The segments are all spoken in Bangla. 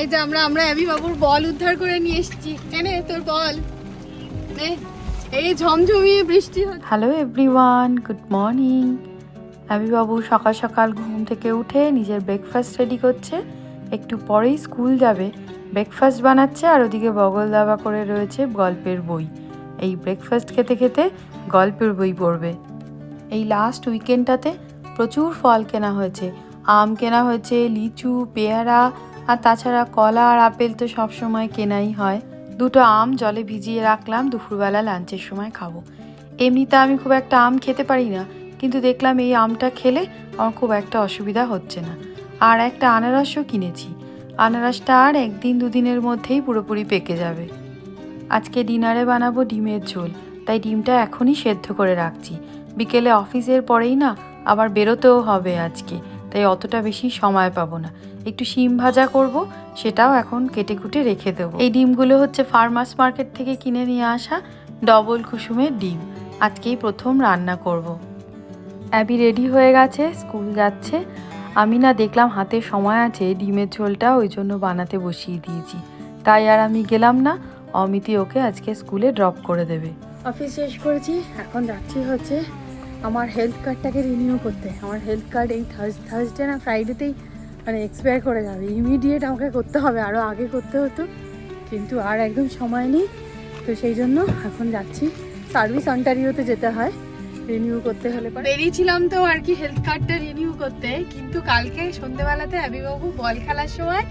এই যে আমরা আমরা অ্যাবি বাবুর বল উদ্ধার করে নিয়ে এসেছি। এনে তোর বল। এই ঝমঝমিয়ে বৃষ্টি hello everyone good morning Abby বাবু সকাল সকাল ঘুম থেকে উঠে নিজের ব্রেকফাস্ট রেডি করছে। একটু পরেই স্কুল যাবে। ব্রেকফাস্ট বানাচ্ছে আর ওদিকে বগল দাবা করে রয়েছে গল্পের বই। এই ব্রেকফাস্ট খেতে খেতে গল্পের বই পড়বে। এই লাস্ট উইকেন্ডটাতে প্রচুর ফল কেনা হয়েছে। আম কেনা হয়েছে, লিচু, পেয়ারা আর তাছাড়া কলা আর আপেল তো সবসময় কেনাই হয়। দুটো আম জলে ভিজিয়ে রাখলাম, দুপুরবেলা লাঞ্চের সময় খাব। এমনিতে আমি খুব একটা আম খেতে পারি না, কিন্তু দেখলাম এই আমটা খেলে আমার খুব একটা অসুবিধা হচ্ছে না। আর একটা আনারসও কিনেছি। আনারসটা আর একদিন দুদিনের মধ্যেই পুরোপুরি পেকে যাবে। আজকে ডিনারে বানাবো ডিমের ঝোল, তাই ডিমটা এখনই সেদ্ধ করে রাখছি। বিকেলে অফিসের পরেই না, আবার বেরোতেও হবে আজকে। তাই অতটা বেশি সময় পাবো না। একটু শিম ভাজা করব, সেটাও এখন কেটে কুটে রেখে দেবো। এই ডিমগুলো হচ্ছে ফার্মার্স মার্কেট থেকে কিনে নিয়ে আসা ডবল কুসুমের ডিম। আজকেই প্রথম রান্না করব। অ্যাবি রেডি হয়ে গেছে, স্কুল যাচ্ছে। আমি না দেখলাম হাতে সময় আছে, ডিমের ঝোলটা ওই জন্য বানাতে বসিয়ে দিয়েছি। তাই আর আমি গেলাম না, অমিতি ওকে আজকে স্কুলে ড্রপ করে দেবে। অফিস শেষ করেছি, এখন যাচ্ছি হচ্ছে আমার হেলথ কার্ডটাকে রিনিউ করতে। আমার হেলথ কার্ড এই থার্সডে না ফ্রাইডেতেই মানে এক্সপায়ার করে যাবে। ইমিডিয়েট আমাকে করতে হবে আরও আগে করতে হতো। কিন্তু আর একদম সময় নেই। তো সেই জন্য এখন যাচ্ছি। সার্ভিস অন্টারিওতে যেতে হয়। রিনিউ করতে হলে বেরিয়েছিলাম তো আর কি হেলথ কার্ডটা রিনিউ করতে। কিন্তু কালকে সন্ধেবেলাতে অভিবাবু বল খেলার সময়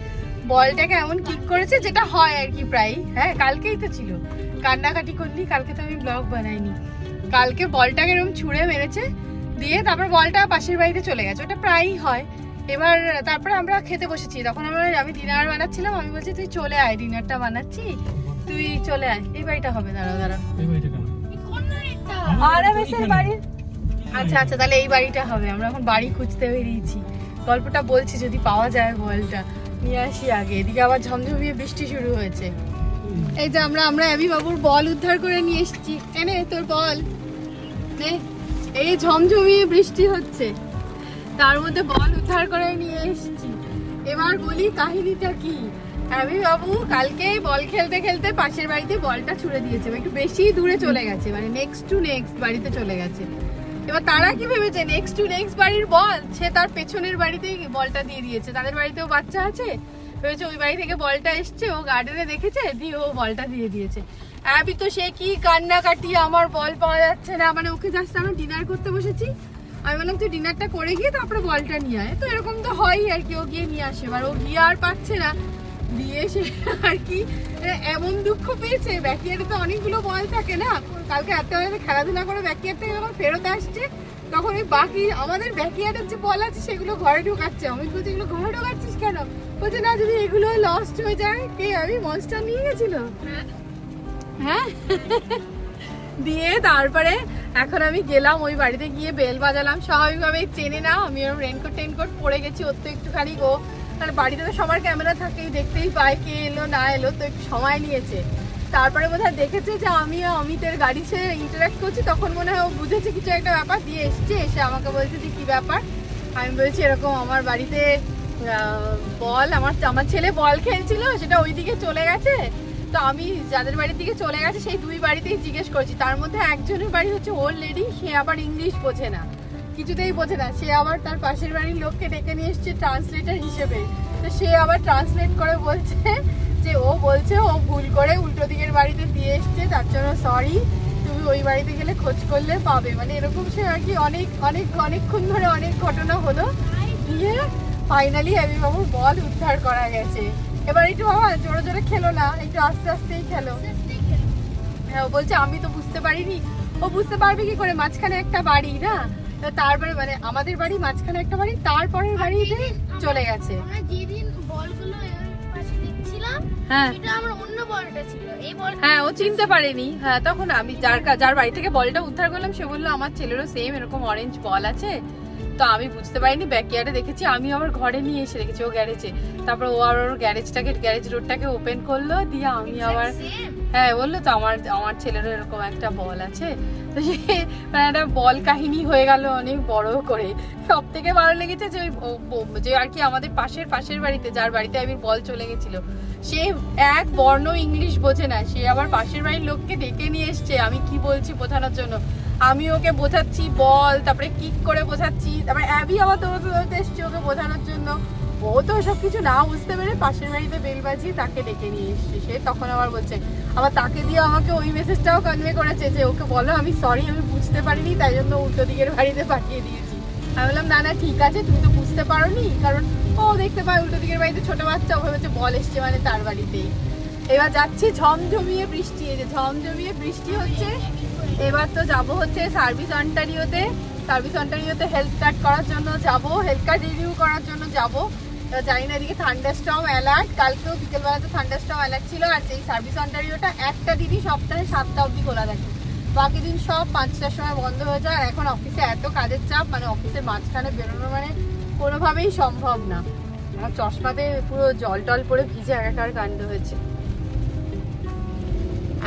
বলটাকে এমন কিক করেছে যেটা হয় আর কি প্রায় হ্যাঁ কালকেই তো ছিল। কান্নাকাটি করলি, কালকে তো আমি ব্লগ বানাইনি। কালকে বলটাকে এরকম ছুঁড়ে মেরেছে দিয়ে তারপর বলটা পাশের বাড়িতে চলে গেছে। ওটা প্রায়ই হয়। এবার তারপরে আমরা খেতে বসেছি। তখন আমরা আমি ডিনার বানাচ্ছিলাম। আমি বলছি তুই চলে আয় ডিনারটা বানাচ্ছি। তুই চলে আয়। এই বাড়িটা হবে দাঁড়া বাড়িটা কেন? আরামেসের বাড়ির আচ্ছা আচ্ছা তাহলে এই বাড়িটা হবে। আমরা এখন বাড়ি খুঁজতে বেরিয়েছি। গল্পটা বলছি যদি পাওয়া যায় বলটা। নিয়ে আসি আগে। এদিকে আবার ঝমঝমিয়ে বৃষ্টি শুরু হয়েছে। এই যে আমরা আমরা অ্যাবি বাবুর বল উদ্ধার করে নিয়ে এসেছি। এনে তোর বল। নে এই ঝমঝমিয়ে বৃষ্টি হচ্ছে। তার মধ্যে বল উদ্ধার করে নিয়ে এসেছি। এবার বলি কাহিনীটা কি? আমি বাবু কালকে বল খেলতে খেলতে পাশের বাড়িতে বলটা ছুড়ে দিয়েছে। একটু বেশি দূরে চলে গেছে মানে নেক্সট টু নেক্সট বাড়িতে চলে গেছে। এবার তারা কি ভেবেছে? নেক্সট টু নেক্সট বাড়ির বল, সে তার পেছনের বাড়িতেই বলটা দিয়ে দিয়েছে। তাদের বাড়িতেও বাচ্চা আছে? ভেবেছে ওই বাড়ি থেকে বলটা এসছে, ও গার্ডেনে দেখেছে, দিয়ে ও বলটা দিয়ে দিয়েছে। অ্যাবি তো সে কি কান্নাকাটি, আমার বল পাওয়া যাচ্ছে না মানে ওকে জাস্ট আমরা ডিনার করতে বসেছি। আমি বললাম, তুই ডিনারটা করে গিয়ে তারপরে বলটা নিয়ে আয়। তো এরকম তো হয়ই আর কি, ও গিয়ে নিয়ে আসে। এবার ও গিয়ে আর পাচ্ছে না। দিয়ে সে আর কি এমন দুঃখ পেয়েছে। ব্যাকিয়ার্ডে তো অনেকগুলো বল থাকে না। কালকে রাত্রেবেলা খেলাধুলা করে ব্যাকিয়ার্ড থেকে যখন ফেরত আসছে। তখন ওই বাকি আমাদের ব্যাকিয়ার্ডের যে বল আছে, সেগুলো ঘরে ঢোকাচ্ছে। আমি বলছি, এগুলো ঘরে ঢোকাচ্ছিস কেন? বলছে, না যদি এগুলো লস্ট হয়ে যায়, কে আমি? মনস্টার নিয়ে গেছিল? হ্যাঁ। দিয়ে তারপরে এখন আমি গেলাম ওই বাড়িতে গিয়ে বেল বাজালাম। স্বাভাবিকভাবে চেনে না আমি ওরকম রেনকোট টেনকোট পরে গেছি, ওর তো একটুখানি গো। তাহলে বাড়িতে তো সবার ক্যামেরা থাকেই, দেখতেই পায় কে এলো, না এলো, তো একটু সময় নিয়েছে। তারপরে বোধহয় দেখেছে যে আমি অমিতের গাড়ি সে ইন্টারাক্ট করছি, তখন মনে হয় ও বুঝেছে কিছু একটা ব্যাপার দিয়ে এসছে, এসে আমাকে বলছে যে কি ব্যাপার? আমি বলছি এরকম আমার বাড়িতে বল, আমার আমার ছেলে বল খেলছিল, সেটা ওইদিকে চলে গেছে। তো আমি যাদের বাড়ির দিকে চলে গেছে, সেই দুই বাড়িতেই জিজ্ঞেস করছি। তার মধ্যে একজনের বাড়ি হচ্ছে ওল্ড লেডি সে আবার ইংলিশ বোঝে না। কিছুতেই বোঝে না। সে আবার তার পাশের বাড়ির লোককে ডেকে নিয়ে এসছে ট্রান্সলেটার হিসেবে। তো সে আবার ট্রান্সলেট করে বলছে যে ও বলছে, ও ভুল করে উল্টো দিকের বাড়িতে দিয়ে এসছে, তার জন্য সরি তুমি ওই বাড়িতে গেলে খোঁজ করলে পাবে। মানে এরকম সে আর কি অনেক অনেক, অনেকক্ষণ ধরে অনেক ঘটনা হলো। দিয়ে ফাইনালি আমি বাবুর বল উদ্ধার করা গেছে। এবার একটু বাবা, জোরে জোরে খেলো না, একটু আস্তে আস্তেই খেলো। হ্যাঁ ও বলছে, আমি তো বুঝতে পারিনি। ও বুঝতে পারবে কি করে? মাঝখানে একটা বাড়ি, না? তারপরে মানে আমাদের বাড়ি, মাঝখানে একটা বাড়ি, তারপরের বাড়িতে চলে গেছে। যেদিন বলগুলো হ্যাঁ। হ্যাঁ ও চিনতে পারেনি। হ্যাঁ তখন আমি যার যার বাড়ি থেকে বলটা উদ্ধার করলাম সে বলল আমার ছেলেরও সেম এরকম অরেঞ্জ বল আছে। তো আমি বুঝতে পারিনি ব্যাকইয়ার্ডে দেখেছি আমি আবার ঘরে নিয়ে এসে দেখেছি ও গ্যারেজে তারপর ও আবার ওর গ্যারেজটাকে গ্যারেজ রোডটাকে ওপেন করল দিয়ে আমি আবার হ্যাঁ বলল তো আমার আমার ছেলেরও এরকম একটা বল আছে। তো সে মানে একটা বল কাহিনী হয়ে গেল অনেক বড় করে। সব থেকে ভালো লেগেছে যে ওই যে আর কি আমাদের পাশের পাশের বাড়িতে যার বাড়িতে আমি বল চলে গেছিল সে এক বর্ণ ইংলিশ বোঝে না সে আবার পাশের বাড়ির লোককে ডেকে নিয়ে এসছে আমি কি বলছি বোঝানোর জন্য? আমি ওকে বোঝাচ্ছি, বল, তারপরে কিক করে বোঝাচ্ছি, তারপরে অ্যাবি আবার দৌড়তে দৌড়তে এসছে ওকে বোঝানোর জন্য। ও তো সব কিছু না বুঝতে পেরে পাশের বাড়িতে বেল বাজিয়ে তাকে ডেকে নিয়ে এসছে। সে তখন আবার বলছে, আবার তাকে দিয়ে আমাকে ওই মেসেজটাও কনভে করেছে যে ওকে বলো, আমি সরি আমি বুঝতে পারিনি, তাই জন্য উল্টো দিকের বাড়িতে পাঠিয়ে দিয়েছি। আমি বললাম, না না, ঠিক আছে, তুমি তো বুঝতে পারোনি, কারণ ও দেখতে পায় উল্টো দিকের বাড়িতে ছোট বাচ্চা, ও ভেবেছে বল এসছে মানে তার বাড়িতেই। এবার যাচ্ছি, ঝমঝমিয়ে বৃষ্টি, এই যে ঝমঝমিয়ে বৃষ্টি হচ্ছে এবার তো যাব হচ্ছে সার্ভিস অন্টারিওতে। সার্ভিস অন্টারিওতে হেলথ কার্ড করার জন্য যাব। হেলথ কার্ড রিনিউ করার জন্য যাব। জানি না এদিকে থান্ডারস্টর্ম অ্যালার্ট কালকেও বিকেলবেলা বিকেলবেলাতে থান্ডারস্টর্ম অ্যালার্ট ছিল আর সেই সার্ভিস অন্টারিওটা একটা দিনই সপ্তাহে সাতটা অবধি খোলা থাকে। বাকি দিন সব পাঁচটার সময় বন্ধ হয়ে যায়। আর এখন অফিসে এত কাজের চাপ মানে অফিসের মাঝখানে বেরোনো মানে কোনোভাবেই সম্ভব না। আমার চশমাতে পুরো জল টল পরে ভিজে একাকার কাণ্ড হয়েছে।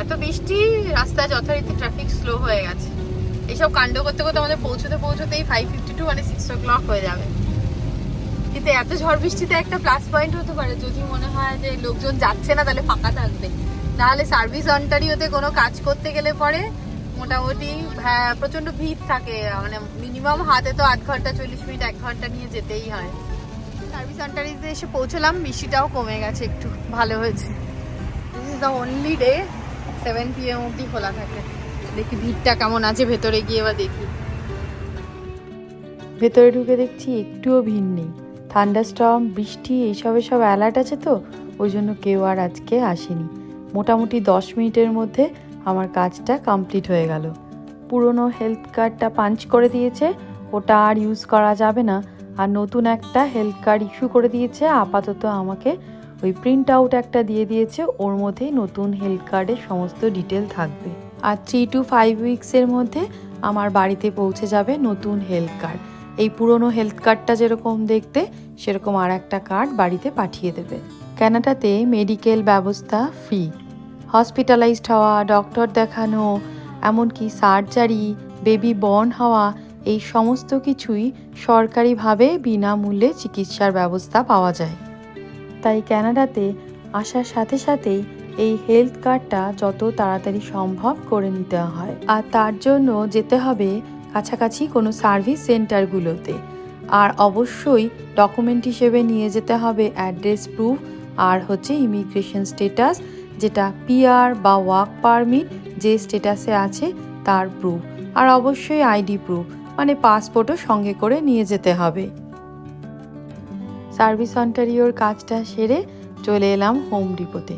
এত বৃষ্টি রাস্তায় যথারীতি ট্রাফিক স্লো হয়ে গেছে। এইসব কাণ্ড করতে করতে আমাদের পৌঁছতে পৌঁছতেই ফাইভ ফিফটি টু মানে সিক্স ও ক্লক হয়ে যাবে। কিন্তু এত ঝড় বৃষ্টিতে একটা প্লাস পয়েন্ট হতে পারে যদি মনে হয় যে লোকজন যাচ্ছে না তাহলে ফাঁকা থাকবে। নাহলে সার্ভিস অন্টারিওতে কোনো কাজ করতে গেলে পরে মোটামুটি হ্যাঁ, প্রচণ্ড ভিড় থাকে। মানে মিনিমাম হাতে তো আধ ঘণ্টা চল্লিশ মিনিট এক ঘণ্টা নিয়ে যেতেই হয়। সার্ভিস অন্টারিতে এসে পৌঁছলাম বৃষ্টিটাও কমে গেছে একটু ভালো হয়েছে। This is the only day seven P M খোলা থাকে। দেখি ভিড়টা কেমন আছে, ভেতরে গিয়ে বা দেখি। ভেতরে ঢুকে দেখছি একটুও ভিড় নেই। থান্ডারস্টর্ম বৃষ্টি, এইসবে সব অ্যালার্ট আছে তো, ওই জন্য কেউ আর আজকে আসেনি। মোটামুটি দশ মিনিটের মধ্যে আমার কাজটা কমপ্লিট হয়ে গেল। পুরনো হেলথ কার্ডটা পাঞ্চ করে দিয়েছে, ওটা আর ইউজ করা যাবে না। আর নতুন একটা হেলথ কার্ড ইস্যু করে দিয়েছে, আপাতত আমাকে ওই প্রিন্ট আউট একটা দিয়ে দিয়েছে, ওর মধ্যেই নতুন হেলথ কার্ডের সমস্ত ডিটেল থাকবে। আর থ্রি টু ফাইভ উইক্সের মধ্যে আমার বাড়িতে পৌঁছে যাবে নতুন হেলথ কার্ড এই পুরনো হেলথ কার্ডটা যেরকম দেখতে, সেরকম আর একটা কার্ড বাড়িতে পাঠিয়ে দেবে। ক্যানাডাতে মেডিকেল ব্যবস্থা ফ্রি হসপিটালাইজড হওয়া ডক্টর দেখানো, এমনকি সার্জারি বেবি বর্ন হওয়া, এই সমস্ত কিছুই সরকারিভাবে বিনামূল্যে চিকিৎসার ব্যবস্থা পাওয়া যায়। তাই ক্যানাডাতে আসার সাথে সাথেই এই হেলথ কার্ডটা যত তাড়াতাড়ি সম্ভব করে নিতে হয়। আর তার জন্য যেতে হবে কাছাকাছি কোনো সার্ভিস সেন্টারগুলোতে। আর অবশ্যই ডকুমেন্ট হিসেবে নিয়ে যেতে হবে অ্যাড্রেস প্রুফ আর হচ্ছে ইমিগ্রেশন স্টেটাস যেটা পিআর বা ওয়ার্ক পারমিট যে স্টেটাসে আছে তার প্রুফ। আর অবশ্যই আইডি প্রুফ মানে পাসপোর্টও সঙ্গে করে নিয়ে যেতে হবে। সার্ভিস অন্টারিওর কাজটা সেরে চলে এলাম হোম ডিপোতে।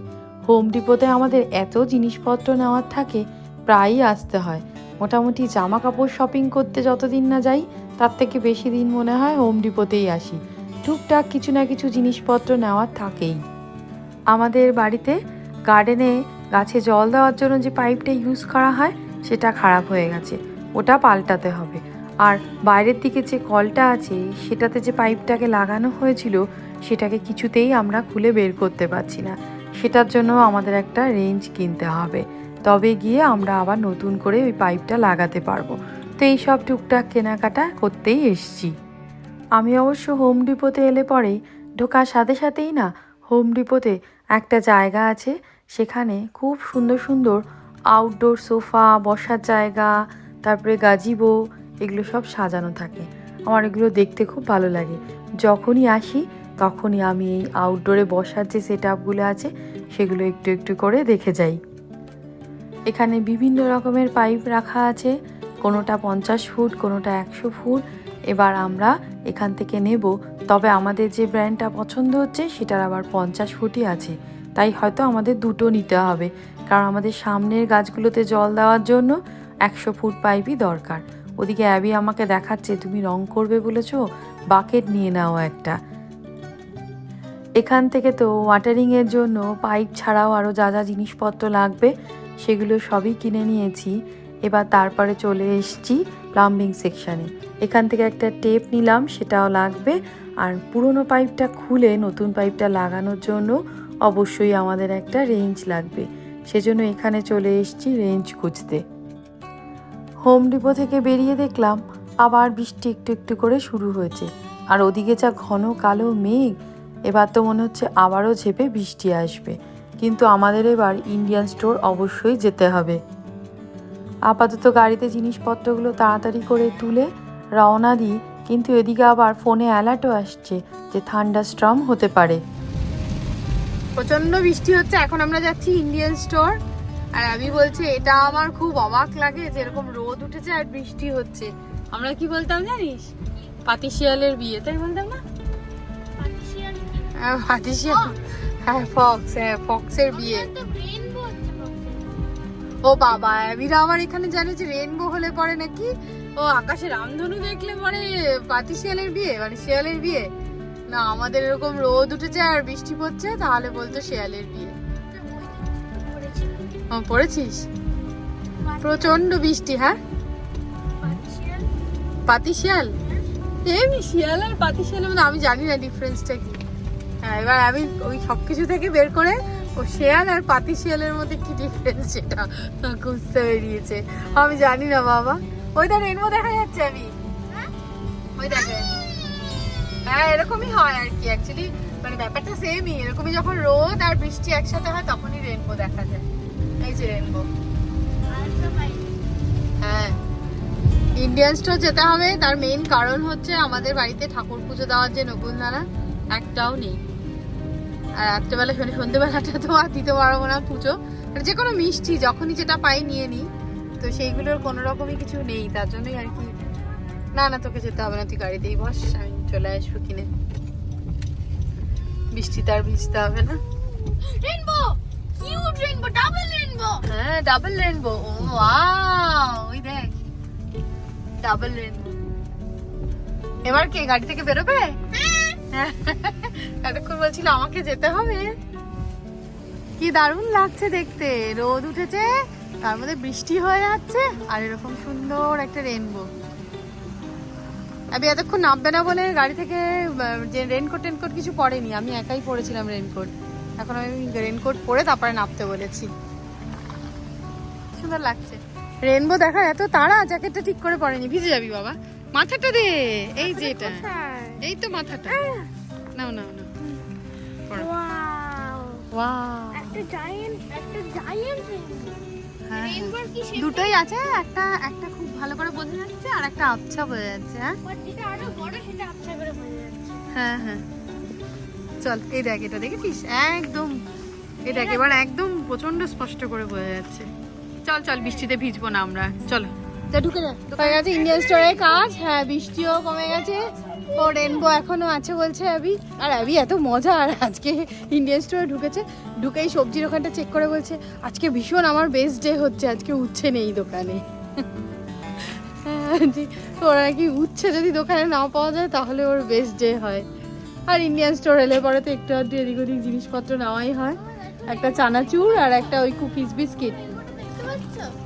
হোম ডিপোতে আমাদের এত জিনিসপত্র নেওয়ার থাকে, প্রায়ই আসতে হয়। মোটামুটি জামা কাপড় শপিং করতে যতদিন না যাই, তার থেকে বেশি দিন মনে হয় হোম ডিপোতেই আসি। টুকটাক কিছু না কিছু জিনিসপত্র নেওয়ার থাকেই। আমাদের বাড়িতে গার্ডেনে গাছে জল দেওয়ার জন্য যে পাইপটা ইউজ করা হয়, সেটা খারাপ হয়ে গেছে। ওটা পাল্টাতে হবে। আর বাইরের দিকে যে কলটা আছে, সেটাতে যে পাইপটাকে লাগানো হয়েছিল, সেটাকে কিছুতেই আমরা খুলে বের করতে পারছি না। সেটার জন্য আমাদের একটা রেঞ্জ কিনতে হবে। তবে গিয়ে আমরা আবার নতুন করে ওই পাইপটা লাগাতে পারব। তো এই সব টুকটাক কেনাকাটা করতেই এসছি। আমি অবশ্য হোম ডিপোতে এলে পরেই, ঢোকার সাথে সাথেই না, হোম ডিপোতে একটা জায়গা আছে, সেখানে খুব সুন্দর সুন্দর আউটডোর সোফা বসার জায়গা, তারপরে গাজিবো এগুলো সব সাজানো থাকে। আমার এগুলো দেখতে খুব ভালো লাগে। যখনই আসি, তখনই আমি এই আউটডোরে বসার যে সেট আপগুলো আছে, সেগুলো একটু একটু করে দেখে যাই। এখানে বিভিন্ন রকমের পাইপ রাখা আছে। কোনোটা পঞ্চাশ ফুট, কোনোটা একশো ফুট। এবার আমরা এখান থেকে নেব। তবে আমাদের যে ব্র্যান্ডটা পছন্দ হচ্ছে, সেটার আবার পঞ্চাশ ফুটই আছে। তাই হয়তো আমাদের দুটো নিতে হবে। কারণ আমাদের সামনের গাছগুলোতে জল দেওয়ার জন্য একশো ফুট পাইপই দরকার। ওদিকে অ্যাবি আমাকে দেখাচ্ছে, তুমি রং করবে বলেছ? বাকেট নিয়ে নাও একটা। এখান থেকে তো ওয়াটারিংয়ের জন্য পাইপ ছাড়াও আরও যা যা জিনিসপত্র লাগবে, সেগুলো সবই কিনে নিয়েছি। এবার তারপরে চলে এসেছি প্লাম্বিং সেকশানে। এখান থেকে একটা টেপ নিলাম, সেটাও লাগবে। আর পুরনো পাইপটা খুলে নতুন পাইপটা লাগানোর জন্য অবশ্যই আমাদের একটা রেঞ্জ লাগবে। সেজন্য এখানে চলে এসেছি রেঞ্জ খুঁজতে। হোম ডিপো থেকে বেরিয়ে দেখলাম আবার বৃষ্টি একটু একটু করে শুরু হয়েছে। আর ওদিকে যা ঘন কালো মেঘ, এবার তো মনে হচ্ছে আবারও ঝেপে বৃষ্টি আসবে। কিন্তু আমাদের এবার ইন্ডিয়ান স্টোর অবশ্যই যেতে হবে। আপাতত গাড়িতে জিনিসপত্রগুলো তাড়াতাড়ি করে তুলে রওনা দিই, কিন্তু এদিকে আবার ফোনে অ্যালার্টও আসছে যে থান্ডার স্ট্রম হতে পারে। প্রচণ্ড বৃষ্টি হচ্ছে, এখন আমরা যাচ্ছি ইন্ডিয়ান স্টোর আর আমি বলছি এটা আমার খুব অবাক লাগে যে এরকম রোদ উঠেছে আর বৃষ্টি হচ্ছে। আমরা কি বলতাম জানিস? পাতিশিয়ালের বিয়ে তাই বলতাম না? হ্যাঁ পাতিশিয়াল হ্যাঁ ফক্স হ্যাঁ ফক্সের বিয়ে। হচ্ছে বক্সের। ও বাবা অ্যাবিরা এখানে জানে যে রেনবো হলে পরে নাকি? ও আকাশে রামধনু দেখলে পরে বিয়ে মানে শিয়ালের বিয়ে? না আমাদের এরকম রোদ উঠেছে আর বৃষ্টি পড়ছে তাহলে বলতো শিয়ালের বিয়ে। পড়েছিস? প্রচণ্ড বৃষ্টি হ্যাঁ? পাতি শিয়াল এমনি শিয়াল আর পাতি শিয়ালের মধ্যে আমি জানি না ডিফারেন্সটা কি। হ্যাঁ এবার আমি ওই সব কিছু থেকে বের করে ও শেয়াল আর পাতি শিয়ালের মধ্যে কি ডিফারেন্স সেটা খুঁজতে বেরিয়েছে আমি জানি না, বাবা। ওই দেখ রেনবো দেখা যাচ্ছে আমি। ওই দেখে হ্যাঁ এরকমই হয় আর কি অ্যাকচুয়ালি মানে ব্যাপারটা সেমই এরকমই যখন রোদ আর বৃষ্টি একসাথে হয়, তখনই রেনবো দেখা যায়। এই যে রেনবো আর সব আইডি। হ্যাঁ। ইন্ডিয়ান স্টোর যেতে হবে তার মেইন কারণ হচ্ছে আমাদের বাড়িতে ঠাকুর পুজো দেওয়ার যে নকুল নকুলদানা একটাও নেই। আর রাত্রেবেলা শনি সন্ধ্যেবেলাটা তো আর দিতে পারব না পুজো। মানে যে কোনো মিষ্টি যখনই যেটা পাই নিয়ে নিই। তো সেইগুলোর কোনো রকমই কিছু নেই তার জন্যই আর কি। না না তোকে যেতে হবে না তুই গাড়িতেই বস আমি চলে আসব কিনে। বৃষ্টিতে আর ভিজতে হবে না। কিউট রেইনবো ডাবল রেইনবো হ্যাঁ ডাবল রেনবো ও ওয়াও ওই দেখ। ডাবল রেনবো এবার কে গাড়ি থেকে বেরোবে? হ্যাঁ। এতক্ষণ বলছিল আমাকে যেতে হবে। কি দারুণ লাগছে দেখতে। রোদ উঠেছে তার মধ্যে বৃষ্টি হয়ে যাচ্ছে আর এরকম সুন্দর একটা রেনবো আমি এতক্ষণ নামবে না বলে গাড়ি থেকে যে রেনকোট টেনকোট কিছু পরেনি আমি একাই পরেছিলাম রেনকোট এখন আমি রেনকোট পরে তারপরে নামতে বলেছি। সুন্দর লাগছে। রেনবো দেখা এত তারা জ্যাকেটটা ঠিক করে পরেনি। ভিজে যাবি বাবা। মাথাটা দে। এই যে এটা। এই তো মাথাটা। নাও নাও নাও। পরো। ওয়াও একটা জায়ান্ট একটা জায়ান্ট রেইনবো হ্যাঁ, হ্যাঁ। দুটোই আছে। একটা একটা খুব ভালো করে বোঝা যাচ্ছে আর একটা আবছা বোঝা যাচ্ছে হ্যাঁ? আরও বড় সেটা করে বোঝা যাচ্ছে। হ্যাঁ হ্যাঁ। চল এই দেখ এটা দেখেছিস? একদম এই এবার একদম প্রচণ্ড স্পষ্ট করে বোঝা যাচ্ছে। চল চল বৃষ্টিতে ভিজবো না আমরা। চলো। ঢুকে ইন্ডিয়ান স্টোরের কাজ। হ্যাঁ বৃষ্টিও কমে গেছে। ও রেনবো আছে বলছে আর এত মজা আর আজকে ইন্ডিয়ান স্টোরে ঢুকেছে। ঢুকেই সবজির ওখানটা চেক করে বলছে আজকে ভীষণ আমার বেস্ট ডে হচ্ছে আজকে উঠছে নেই দোকানে। হ্যাঁ, ওরা নাকি উচ্ছে যদি দোকানে না পাওয়া যায় তাহলে ওর বেস্ট ডে হয়। আর ইন্ডিয়ান স্টোর এলে পরে তো একটু আধটু এদিক ওদিক জিনিসপত্র নেওয়াই হয়। একটা চানাচুর আর একটা ওই কুকিজ বিস্কিট।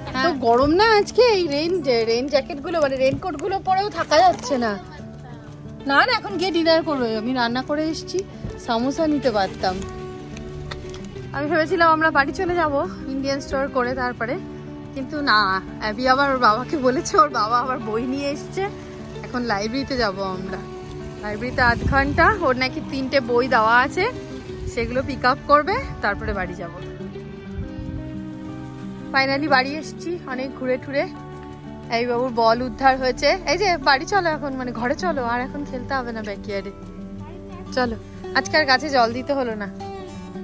এত গরম না আজকে? এই রেন রেন জ্যাকেটগুলো মানে রেনকোটগুলো পরেও থাকা যাচ্ছে না। না না এখন গিয়ে ডিনার করব। আমি রান্না করে এসেছি সামোসা নিতে পারতাম। আমি ভেবেছিলাম আমরা বাড়ি চলে যাব ইন্ডিয়ান স্টোর করে তারপরে কিন্তু না অ্যাবি আবার ওর বাবাকে বলেছে ওর বাবা আবার বই নিয়ে এসছে। এখন লাইব্রেরিতে যাব আমরা। লাইব্রেরিতে আধ ঘণ্টা, ওর নাকি তিনটে বই দেওয়া আছে। সেগুলো পিক আপ করবে, তারপরে বাড়ি যাব। ফাইনালি বাড়ি এসেছি, অনেক ঘুরে টুরে। এই বাবুর বল উদ্ধার হয়েছে। এই যে, বাড়ি চলো এখন মানে ঘরে চলো, আর এখন খেলতে হবে না ব্যাকইয়ার্ডে চলো, আজকে আর গাছে জল দিতে হলো না।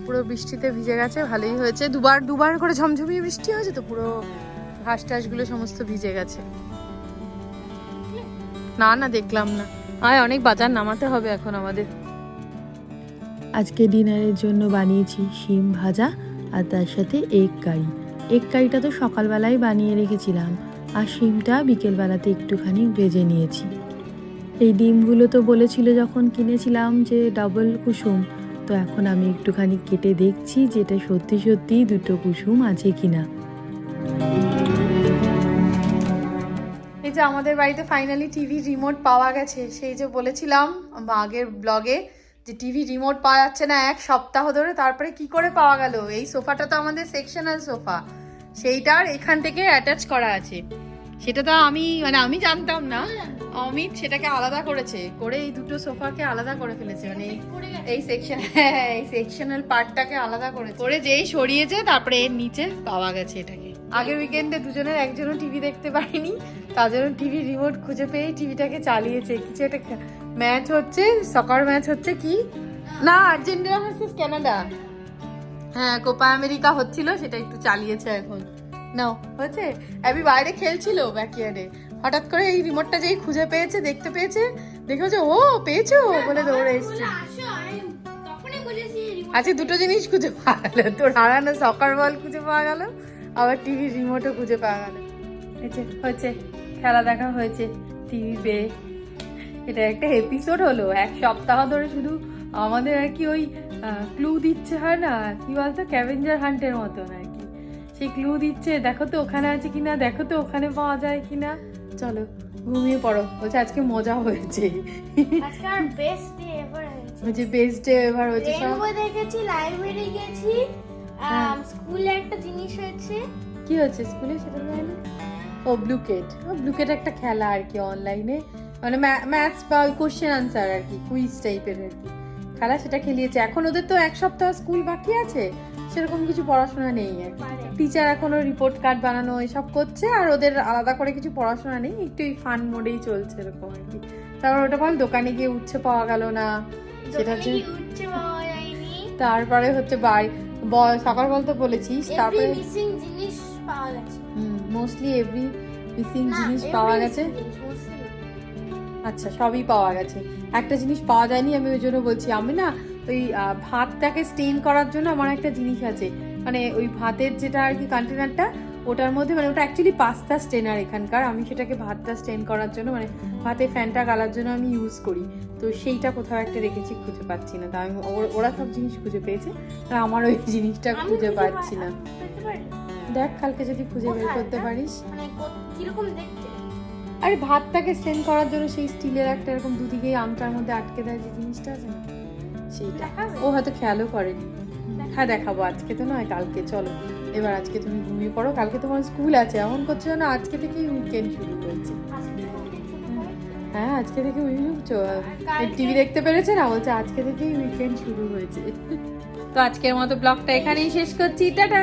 পুরো বৃষ্টিতে ভিজে গেছে, ভালোই হয়েছে। দুবার দুবার করে ঝমঝমিয়ে বৃষ্টি হয়েছে তো পুরো ঘাস টাসগুলো সমস্ত ভিজে গেছে। না না, দেখলাম না। আয়, অনেক বাজার নামাতে হবে এখন আমাদের। আজকে ডিনারের জন্য বানিয়েছি শিম ভাজা আর তার সাথে এগ কারি এগ কারিটা তো সকালবেলায় বানিয়ে রেখেছিলাম আর শিমটা বিকেলবেলাতে একটুখানি ভেজে নিয়েছি। এই ডিমগুলো তো বলেছিল যখন কিনেছিলাম যে ডাবল কুসুম, তো এখন আমি একটুখানি কেটে দেখছি যেটা সত্যি সত্যি দুটো কুসুম আছে কিনা। যে আমাদের বাড়িতে ফাইনালি টিভি রিমোট পাওয়া গেছে, সেই যে বলেছিলাম আগের ব্লগে যে টিভি রিমোট পাওয়া যাচ্ছে না এক সপ্তাহ ধরে, তারপরে কি করে পাওয়া গেল? এই সোফাটা তো আমাদের সেকশনাল সোফা। সেইটার এখান থেকে অ্যাটাচ করা আছে। সেটা তো আমি মানে আমি জানতাম না। অমিত সেটাকে আলাদা করেছে, করে এই দুটো সোফাকে আলাদা করে ফেলেছে। মানে এই- সেকশন হ্যাঁ এই সেকশনাল পার্টটাকে আলাদা করে করে যেই সরিয়েছে, তারপরে এর নিচে পাওয়া গেছে এটাকে। আগের উইকেন্ডে দুজনের একজনও টিভি দেখতে পারিনি। তার জন্য টিভি রিমোট খুঁজে পেয়ে টিভিটাকে চালিয়েছে। কিছু একটা ম্যাচ হচ্ছে সকার ম্যাচ হচ্ছে কি? না আর্জেন্টিনা ভার্সেস কানাডা হ্যাঁ কোপা আমেরিকা হচ্ছিল সেটা একটু চালিয়েছে এখন। নাও হচ্ছে? অ্যাবি বাইরে খেলছিল ব্যাকইয়ার্ডে হঠাৎ করে এই রিমোটটা যেই খুঁজে পেয়েছে দেখতে পেয়েছে দেখে হচ্ছে ও পেয়েছ? বলে দৌড়ে এসছে। আমি আজকে দুটো জিনিস খুঁজে পাওয়া গেল। তোর হারানো সকার বল খুঁজে পাওয়া গেল আবার টিভি রিমোটও খুঁজে পাওয়া গেল। হয়েছে হয়েছে খেলা দেখা হয়েছে টিভিতে এটা একটা এপিসোড হলো এক সপ্তাহ ধরে শুধু আমাদের আর কি ওই ক্লু দিচ্ছে হয় না? কি বলতো? ক্যাভেঞ্জার হান্টের মতন আর কি। সেই ক্লু দিচ্ছে দেখো তো ওখানে আছে কিনা? দেখো তো ওখানে পাওয়া যায় কিনা? চলো ঘুমিয়ে পড়ো। বলছে আজকে মজা হয়েছে। আমার বেস্ট ডে এভার হয়েছে। সব দেখেছি লাইব্রেরি গেছি। হ্যাঁ। স্কুলে একটা জিনিস হয়েছে। কি হচ্ছে স্কুলে সেটা জানি ও ব্লুকেট ও ব্লুকেট একটা খেলা আর কি অনলাইনে মানে ম্যাথস বা ওই কোশ্চেন আনসার আর কি কুইজ টাইপের আর কি। খেলা সেটা খেলিয়েছে। এখন ওদের তো এক সপ্তাহ স্কুল বাকি আছে। সেরকম কিছু পড়াশোনা নেই আর টিচার এখনও রিপোর্ট কার্ড বানানো এসব করছে আর ওদের আলাদা করে কিছু পড়াশোনা নেই। একটু ওই ফান মোডেই চলছে এরকম আর কি। তারপর ওটা বল দোকানে গিয়ে উচ্ছে পাওয়া গেল না? সেটা হচ্ছে তারপরে হচ্ছে বাই ব- সকাল বলতে বলেছিস তারপরে জিনিস পাওয়া গেছে। মোস্টলি এভরি মিসিং জিনিস পাওয়া গেছে? আচ্ছা সবই পাওয়া গেছে। একটা জিনিস পাওয়া যায়নি আমি ওই জন্য বলছি আমি না ওই ভাতটাকে স্টেন করার জন্য আমার একটা জিনিস আছে। মানে ওই ভাতের যেটা আর কি কন্টেনারটা ওটার মধ্যে মানে ওটা অ্যাকচুয়ালি পাস্তা স্টেনার এখানকার। আমি সেটাকে ভাতটা স্টেন করার জন্য মানে ভাতে ফ্যানটা গালার জন্য আমি ইউজ করি। তো সেইটা কোথাও একটা রেখেছি খুঁজে পাচ্ছি না। তা আমি ওর- সব জিনিস খুঁজে পেয়েছে আর আমার ওই জিনিসটা খুঁজে পাচ্ছি না? দেখ কালকে যদি খুঁজে বের করতে পারিস। মানে কীরকম দেখতে? আরে ভাতটাকে স্টেন করার জন্য সেই স্টিলের একটা এরকম দুদিকে আমটার মধ্যে আটকে দেয় যে জিনিসটা আছে না? সেইটা। ও হয়তো খেয়ালও করেনি। হ্যাঁ দেখাবো। আজকে তো নয় কালকে চলো। এবার আজকে তুমি ঘুমিয়ে পড়ো। কালকে তোমার স্কুল আছে। এমন করছ না আজকে থেকেই উইকেন্ড শুরু পাবো। হ্যাঁ আজকে থেকে উইকেন্ড টিভি দেখতে পেরেছে না? বলছে আজকে থেকেই উইকেন্ড শুরু হয়েছে। তো আজকের মতো ব্লগটা এখানেই শেষ করছি। টাটা!